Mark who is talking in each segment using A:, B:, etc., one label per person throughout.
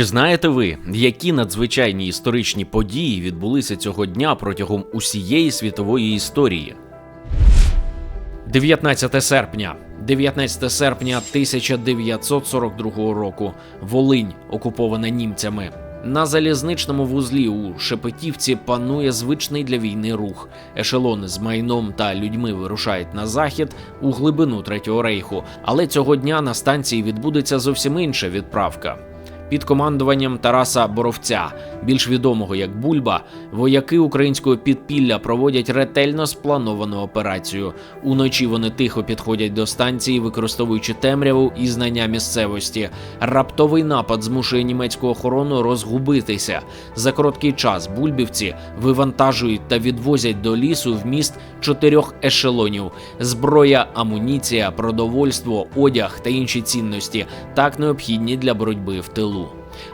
A: Чи знаєте ви, які надзвичайні історичні події відбулися цього дня протягом усієї світової історії? 19 серпня. 19 серпня 1942 року. Волинь окупована німцями. На залізничному вузлі у Шепетівці панує звичний для війни рух. Ешелони з майном та людьми вирушають на захід у глибину Третього рейху. Але цього дня на станції відбудеться зовсім інша відправка. Під командуванням Тараса Боровця, більш відомого як Бульба, вояки українського підпілля проводять ретельно сплановану операцію. Уночі вони тихо підходять до станції, використовуючи темряву і знання місцевості. Раптовий напад змушує німецьку охорону розгубитися. За короткий час бульбівці вивантажують та відвозять до лісу вміст чотирьох ешелонів: зброя, амуніція, продовольство, одяг та інші цінності, так необхідні для боротьби в тилу.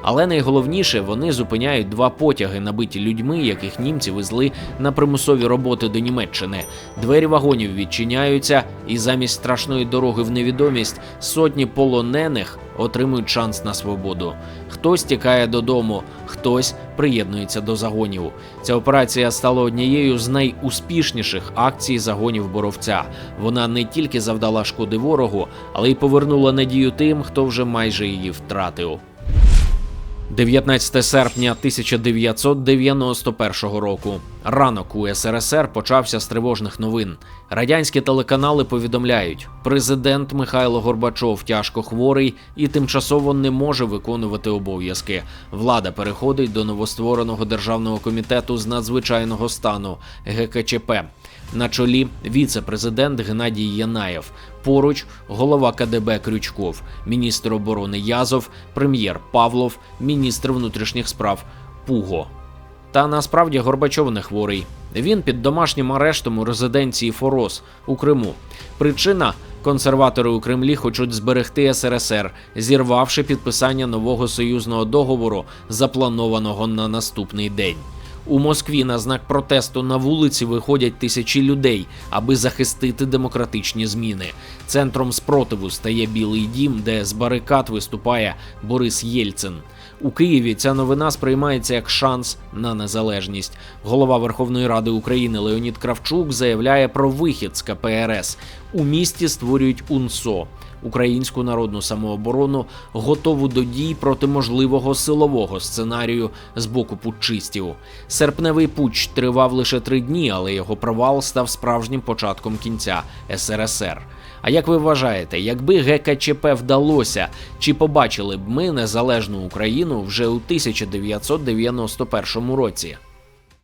A: Але найголовніше вони зупиняють два потяги, набиті людьми, яких німці везли на примусові роботи до Німеччини. Двері вагонів відчиняються, і замість страшної дороги в невідомість сотні полонених отримують шанс на свободу. Хтось тікає додому, хтось приєднується до загонів. Ця операція стала однією з найуспішніших акцій загонів боровця. Вона не тільки завдала шкоди ворогу, але й повернула надію тим, хто вже майже її втратив. 19 серпня 1991 року. Ранок у СРСР почався з тривожних новин. Радянські телеканали повідомляють, президент Михайло Горбачов тяжко хворий і тимчасово не може виконувати обов'язки. Влада переходить до новоствореного державного комітету з надзвичайного стану ГКЧП. На чолі віце-президент Геннадій Янаєв. Поруч голова КДБ Крючков, міністр оборони Язов, прем'єр Павлов, міністр внутрішніх справ Пуго. Та насправді Горбачов не хворий. Він під домашнім арештом у резиденції Форос у Криму. Причина консерватори у Кремлі хочуть зберегти СРСР, зірвавши підписання нового союзного договору, запланованого на наступний день. У Москві на знак протесту на вулиці виходять тисячі людей, аби захистити демократичні зміни. Центром спротиву стає Білий Дім, де з барикад виступає Борис Єльцин. У Києві ця новина сприймається як шанс на незалежність. Голова Верховної Ради України Леонід Кравчук заявляє про вихід з КПРС. У місті створюють УНСО. Українську народну самооборону готову до дій проти можливого силового сценарію з боку путчистів. Серпневий путч тривав лише три дні, але його провал став справжнім початком кінця СРСР. А як ви вважаєте, якби ГКЧП вдалося, чи побачили б ми незалежну Україну вже у 1991 році?